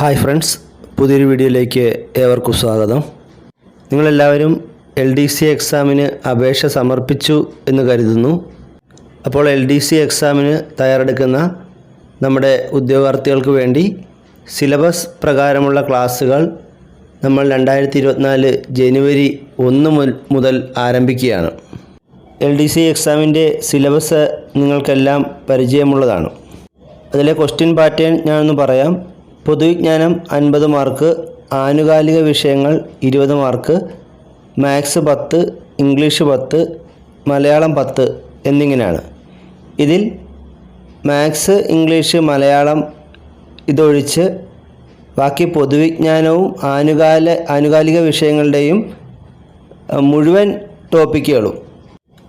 Hi friends പുതിയൊരു വീഡിയോയിലേക്ക് ഏവർക്കും സ്വാഗതം. നിങ്ങളെല്ലാവരും എൽ ഡി സി എക്സാമിന് അപേക്ഷ സമർപ്പിച്ചു എന്ന് കരുതുന്നു. അപ്പോൾ എൽ ഡി സി എക്സാമിന് തയ്യാറെടുക്കുന്ന നമ്മുടെ ഉദ്യോഗാർത്ഥികൾക്ക് വേണ്ടി സിലബസ് പ്രകാരമുള്ള ക്ലാസ്സുകൾ നമ്മൾ രണ്ടായിരത്തി ഇരുപത്തിനാല് ജനുവരി ഒന്ന് മുതൽ ആരംഭിക്കുകയാണ്. എൽ ഡി സി എക്സാമിന്റെ സിലബസ് നിങ്ങൾക്കെല്ലാം പരിചയമുള്ളതാണ്. അതിലെ ക്വസ്റ്റ്യൻ പാറ്റേൺ ഞാനൊന്ന് പറയാം. പൊതുവിജ്ഞാനം അൻപത് മാർക്ക് ആനുകാലിക വിഷയങ്ങൾ ഇരുപത് മാർക്ക് മാത്സ് പത്ത് ഇംഗ്ലീഷ് പത്ത് മലയാളം പത്ത് എന്നിങ്ങനെയാണ്. ഇതിൽ മാത്സ് ഇംഗ്ലീഷ് മലയാളം ഇതൊഴിച്ച് ബാക്കി പൊതുവിജ്ഞാനവും ആനുകാല ആനുകാലിക വിഷയങ്ങളുടെയും മുഴുവൻ ടോപ്പിക്കുകളും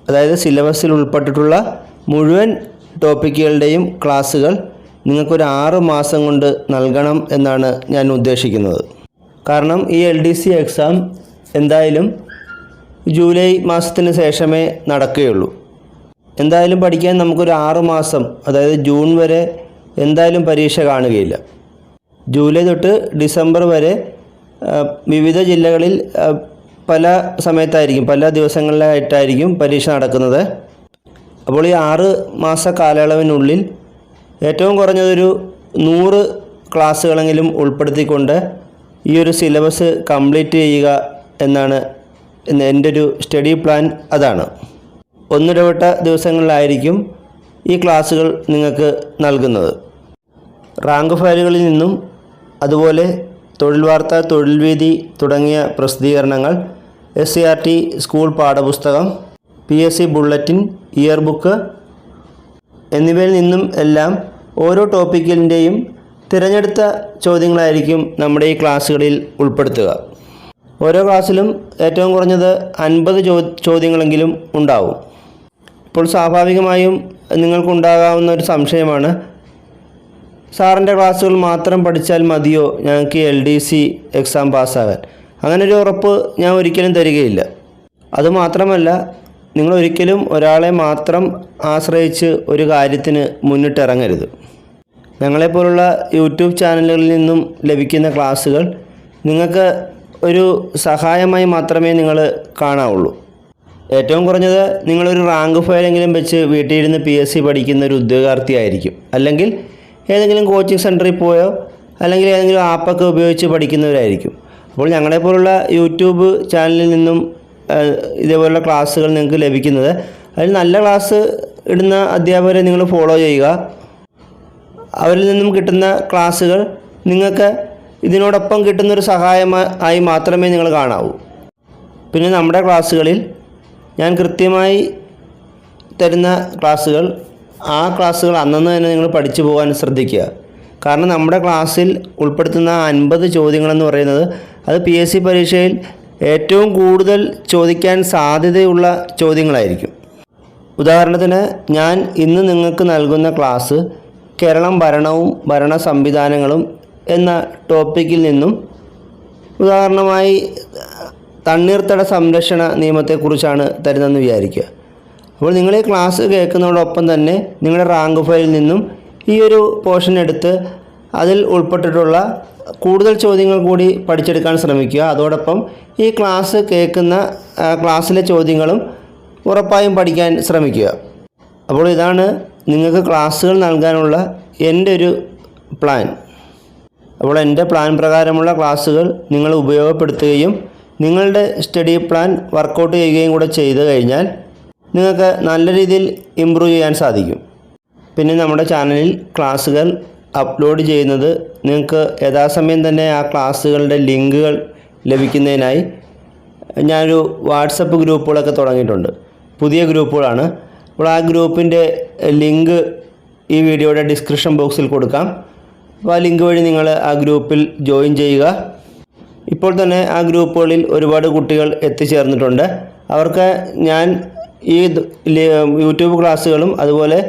അതായത് സിലബസിൽ ഉൾപ്പെട്ടിട്ടുള്ള മുഴുവൻ ടോപ്പിക്കുകളുടെയും ക്ലാസ്സുകൾ നിങ്ങൾക്കൊരു ആറ് മാസം കൊണ്ട് നൽകണം എന്നാണ് ഞാൻ ഉദ്ദേശിക്കുന്നത്. കാരണം ഈ എൽ ഡി സി എക്സാം എന്തായാലും ജൂലൈ മാസത്തിന് ശേഷമേ നടക്കുകയുള്ളൂ. എന്തായാലും പഠിക്കാൻ നമുക്കൊരു ആറ് മാസം അതായത് ജൂൺ വരെ എന്തായാലും പരീക്ഷ കാണുകയില്ല. ജൂലൈ തൊട്ട് ഡിസംബർ വരെ വിവിധ ജില്ലകളിൽ പല സമയത്തായിരിക്കും പല ദിവസങ്ങളിലായിട്ടായിരിക്കും പരീക്ഷ നടക്കുന്നത്. അപ്പോൾ ഈ ആറ് മാസ കാലയളവിനുള്ളിൽ ഏറ്റവും കുറഞ്ഞതൊരു നൂറ് ക്ലാസ്സുകളെങ്കിലും ഉൾപ്പെടുത്തിക്കൊണ്ട് ഈ ഒരു സിലബസ് കംപ്ലീറ്റ് ചെയ്യുക എന്നാണ് എന്റെ ഒരു സ്റ്റഡി പ്ലാൻ അതാണ്. ഒന്നിടവിട്ട ദിവസങ്ങളിലായിരിക്കും ഈ ക്ലാസ്സുകൾ നിങ്ങൾക്ക് നൽകുന്നത്. റാങ്ക് ഫയലുകളിൽ നിന്നും അതുപോലെ തൊഴിൽ വാർത്ത തൊഴിൽ വീതി തുടങ്ങിയ പ്രസിദ്ധീകരണങ്ങൾ S C R T school പാഠപുസ്തകം P S C bulletin year book എന്നിവയിൽ നിന്നും എല്ലാം ഓരോ ടോപ്പിക്കിന്റെയും തിരഞ്ഞെടുത്ത ചോദ്യങ്ങളായിരിക്കും നമ്മുടെ ഈ ക്ലാസ്സുകളിൽ ഉൾപ്പെടുത്തുക. ഓരോ ക്ലാസ്സിലും ഏറ്റവും കുറഞ്ഞത് അൻപത് ചോ ചോദ്യങ്ങളെങ്കിലും ഉണ്ടാവും. ഇപ്പോൾ സ്വാഭാവികമായും നിങ്ങൾക്കുണ്ടാകാവുന്ന ഒരു സംശയമാണ്. സാറിന്റെ ക്ലാസ്സുകൾ മാത്രം പഠിച്ചാൽ മതിയോ? ഞങ്ങൾക്ക് എൽ ഡി സി എക്സാം പാസ്സാകാൻ. അങ്ങനെ ഒരു ഉറപ്പ് ഞാൻ ഒരിക്കലും തരികയില്ല. അതുമാത്രമല്ല നിങ്ങൾ ഒരിക്കലും ഒരാളെ മാത്രം ആശ്രയിച്ച് ഒരു കാര്യത്തിന് മുന്നിട്ടിറങ്ങരുത്. ഞങ്ങളെപ്പോലുള്ള യൂട്യൂബ് ചാനലുകളിൽ നിന്നും ലഭിക്കുന്ന ക്ലാസ്സുകൾ നിങ്ങൾക്ക് ഒരു സഹായമായി മാത്രമേ നിങ്ങൾ കാണാവുള്ളൂ. ഏറ്റവും കുറഞ്ഞത് നിങ്ങളൊരു റാങ്ക് ഫയലെങ്കിലും വെച്ച് വീട്ടിലിരുന്ന് പി എസ് സി പഠിക്കുന്ന ഒരു ഉദ്യോഗാർത്ഥിയായിരിക്കും. അല്ലെങ്കിൽ ഏതെങ്കിലും കോച്ചിങ് സെന്ററിൽ പോയോ അല്ലെങ്കിൽ ഏതെങ്കിലും ആപ്പൊക്കെ ഉപയോഗിച്ച് പഠിക്കുന്നവരായിരിക്കും. അപ്പോൾ ഞങ്ങളെപ്പോലുള്ള യൂട്യൂബ് ചാനലിൽ നിന്നും ഇതേപോലുള്ള ക്ലാസ്സുകൾ നിങ്ങൾക്ക് ലഭിക്കുന്നത്. അതിൽ നല്ല ക്ലാസ് ഇടുന്ന അധ്യാപകരെ നിങ്ങൾ ഫോളോ ചെയ്യുക. അവരിൽ നിന്നും കിട്ടുന്ന ക്ലാസ്സുകൾ നിങ്ങൾക്ക് ഇതിനോടൊപ്പം കിട്ടുന്നൊരു സഹായമായി മാത്രമേ നിങ്ങൾ കാണാവൂ. പിന്നെ നമ്മുടെ ക്ലാസ്സുകളിൽ ഞാൻ കൃത്യമായി തരുന്ന ക്ലാസ്സുകൾ ആ ക്ലാസ്സുകൾ അന്നന്ന് തന്നെ നിങ്ങൾ പഠിച്ചു പോകാൻ ശ്രദ്ധിക്കുക. കാരണം നമ്മുടെ ക്ലാസ്സിൽ ഉൾപ്പെടുത്തുന്ന അൻപത് ചോദ്യങ്ങളെന്ന് പറയുന്നത് അത് പി എസ് സി പരീക്ഷയിൽ ഏറ്റവും കൂടുതൽ ചോദിക്കാൻ സാധ്യതയുള്ള ചോദ്യങ്ങളായിരിക്കും. ഉദാഹരണത്തിന് ഞാൻ ഇന്ന് നിങ്ങൾക്ക് നൽകുന്ന ക്ലാസ് കേരളം ഭരണവും ഭരണ സംവിധാനങ്ങളും എന്ന ടോപ്പിക്കിൽ നിന്നും ഉദാഹരണമായി തണ്ണീർത്തട സംരക്ഷണ നിയമത്തെക്കുറിച്ചാണ് തരുന്നതെന്ന് വിചാരിക്കുക. അപ്പോൾ നിങ്ങൾ ഈ ക്ലാസ് കേൾക്കുന്നതോടൊപ്പം തന്നെ നിങ്ങളുടെ റാങ്ക് ഫയലിൽ നിന്നും ഈ ഒരു പോർഷൻ എടുത്ത് അതിൽ ഉൾപ്പെട്ടിട്ടുള്ള കൂടുതൽ ചോദ്യങ്ങൾ കൂടി പഠിച്ചെടുക്കാൻ ശ്രമിക്കുക. അതോടൊപ്പം ഈ ക്ലാസ് കേൾക്കുന്ന ക്ലാസ്സിലെ ചോദ്യങ്ങളും ഉറപ്പായും പഠിക്കാൻ ശ്രമിക്കുക. അപ്പോൾ ഇതാണ് നിങ്ങൾക്ക് ക്ലാസ്സുകൾ നൽകാനുള്ള എന്റെ ഒരു പ്ലാൻ. അപ്പോൾ എന്റെ പ്ലാൻ പ്രകാരമുള്ള ക്ലാസ്സുകൾ നിങ്ങൾ ഉപയോഗപ്പെടുത്തുകയും നിങ്ങളുടെ സ്റ്റഡി പ്ലാൻ വർക്കൗട്ട് ചെയ്യുകയും കൂടെ ചെയ്തു കഴിഞ്ഞാൽ നിങ്ങൾക്ക് നല്ല രീതിയിൽ ഇമ്പ്രൂവ് ചെയ്യാൻ സാധിക്കും. പിന്നെ നമ്മുടെ ചാനലിൽ ക്ലാസ്സുകൾ അപ്ലോഡ് ചെയ്യുന്നത് നിങ്ങൾക്ക് യഥാസമയം തന്നെ ആ ക്ലാസ്സുകളുടെ ലിങ്കുകൾ ലഭിക്കുന്നതിനായി ഞാനൊരു വാട്സപ്പ് ഗ്രൂപ്പുകളൊക്കെ തുടങ്ങിയിട്ടുണ്ട്. പുതിയ ഗ്രൂപ്പുകളാണ്. അപ്പോൾ ആ ഗ്രൂപ്പിന്റെ ലിങ്ക് ഈ വീഡിയോയുടെ ഡിസ്ക്രിപ്ഷൻ ബോക്സിൽ കൊടുക്കാം. അപ്പോൾ ആ ലിങ്ക് വഴി നിങ്ങൾ ആ ഗ്രൂപ്പിൽ ജോയിൻ ചെയ്യുക. ഇപ്പോൾ തന്നെ ആ ഗ്രൂപ്പുകളിൽ ഒരുപാട് കുട്ടികൾ എത്തിച്ചേർന്നിട്ടുണ്ട്. അവർക്ക് ഞാൻ ഈ യൂട്യൂബ് ക്ലാസ്സുകളും അതുപോലെ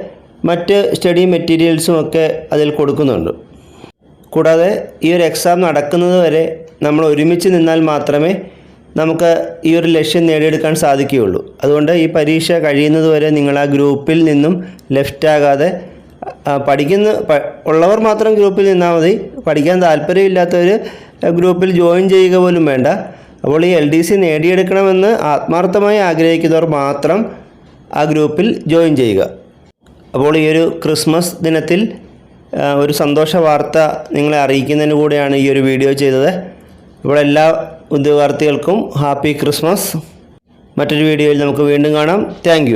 മറ്റ് സ്റ്റഡി മെറ്റീരിയൽസും ഒക്കെ അതിൽ കൊടുക്കുന്നുണ്ട്. കൂടാതെ ഈ ഒരു എക്സാം നടക്കുന്നത് വരെ നമ്മൾ ഒരുമിച്ച് നിന്നാൽ മാത്രമേ നമുക്ക് ഈ ഒരു ലക്ഷ്യം നേടിയെടുക്കാൻ സാധിക്കുകയുള്ളൂ. അതുകൊണ്ട് ഈ പരീക്ഷ കഴിയുന്നത് വരെ നിങ്ങൾ ആ ഗ്രൂപ്പിൽ നിന്നും ലെഫ്റ്റ് ആകാതെ പഠിക്കുന്ന ഉള്ളവർ മാത്രം ഗ്രൂപ്പിൽ നിന്നാൽ മതി. പഠിക്കാൻ താല്പര്യമില്ലാത്തവർ ഗ്രൂപ്പിൽ ജോയിൻ ചെയ്യുക പോലും വേണ്ട. അപ്പോൾ ഈ എൽ ഡി സി നേടിയെടുക്കണമെന്ന് ആത്മാർത്ഥമായി ആഗ്രഹിക്കുന്നവർ മാത്രം ആ ഗ്രൂപ്പിൽ ജോയിൻ ചെയ്യുക. അപ്പോൾ ഈ ഒരു ക്രിസ്മസ് ദിനത്തിൽ ഒരു സന്തോഷ വാർത്ത നിങ്ങളെ അറിയിക്കുന്നതിന് കൂടെയാണ് ഈ ഒരു വീഡിയോ ചെയ്തത്. അപ്പോൾ എല്ലാ ഉദ്യോഗാർത്ഥികൾക്കും ഹാപ്പി ക്രിസ്മസ്. മറ്റൊരു വീഡിയോയിൽ നമുക്ക് വീണ്ടും കാണാം. താങ്ക്